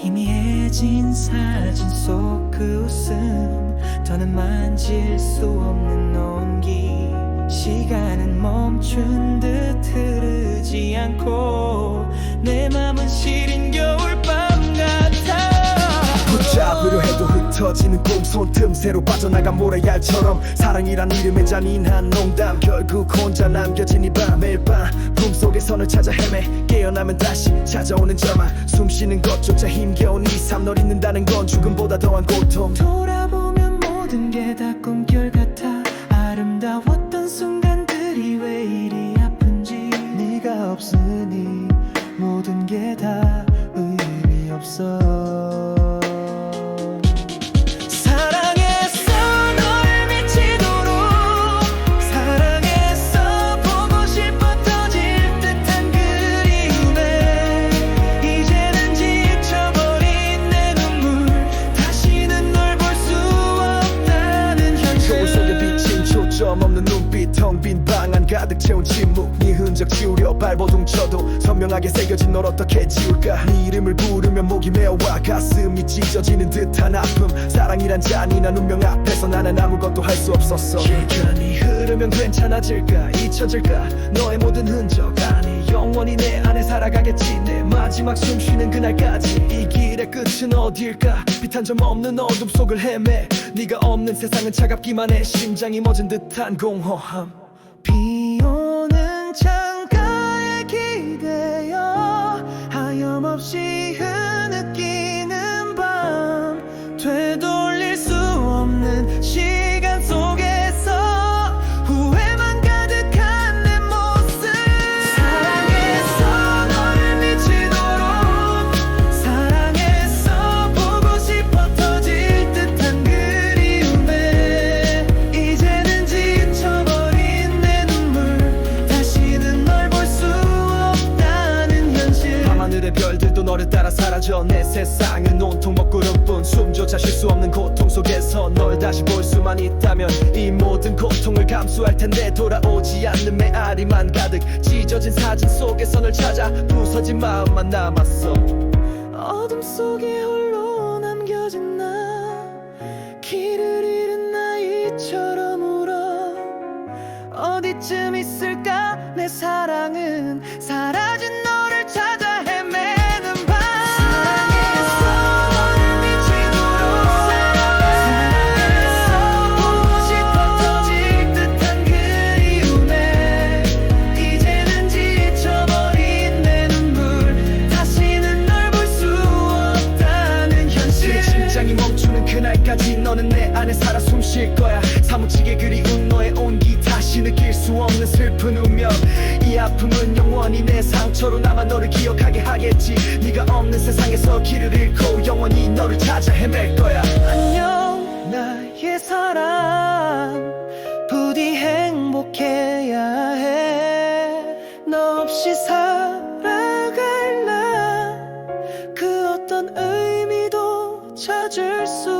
그려진 사진 속 그 웃음. 더는 만질 수 없는 온기. 시간은 멈춘 듯 흐르지 않고 내 맘은 해도 흩어지는 꿈 손 틈새로 빠져나간 모래알처럼 사랑이란 이름의 잔인한 농담. 결국 혼자 남겨진 이밤 매일 밤 품속의 선을 찾아 헤매 깨어나면 다시 찾아오는 저만. 숨쉬는 것조차 힘겨운 이 삶 널 잊는다는 건 죽음보다 더한 고통. 돌아보면 모든 게 다 꿈결 같아. 아름다웠던 순간들이 왜 이리 아픈지 네가 없으니 모든 게 다 의미 없어 채운 침묵 네 흔적 지우려 발버둥 쳐도 선명하게 새겨진 널 어떻게 지울까? 네 이름을 부르면 목이 메어와 가슴이 찢어지는 듯한 아픔. 사랑이란 잔인한 운명 앞에서 나는 아무것도 할 수 없었어. 시간이 흐르면 괜찮아질까? 잊혀질까? 너의 모든 흔적. 아니 영원히 내 안에 살아가겠지. 내 마지막 숨 쉬는 그날까지. 이 길의 끝은 어딜까? 빛 한 점 없는 어둠 속을 헤매. 네가 없는 세상은 차갑기만 해. 심장이 멎은 듯한 공허함 사라져 내 세상은 온통 먹구름뿐 숨조차 쉴 수 없는 고통 속에서 널 다시 볼 수만 있다면 이 모든 고통을 감수할 텐데 돌아오지 않는 메아리만 가득 찢어진 사진 속에서 널 찾아 부서진 마음만 남았어. 어둠 속에 홀로 남겨진 나 길을 잃은 나이처럼 울어. 어디쯤 있을까? 내 사랑은 사라 그날까지 너는 내 안에 살아 숨 쉴 거야. 사무치게 그리운 너의 온기 다시 느낄 수 없는 슬픈 운명. 이 아픔은 영원히 내 상처로 남아 너를 기억하게 하겠지. 네가 없는 세상에서 길을 잃고 영원히 너를 찾아 헤맬 거야. 안녕 나의 사랑. 부디 행복해야 해 너 없이 살아갈라. 그 어떤 의미도 찾을 수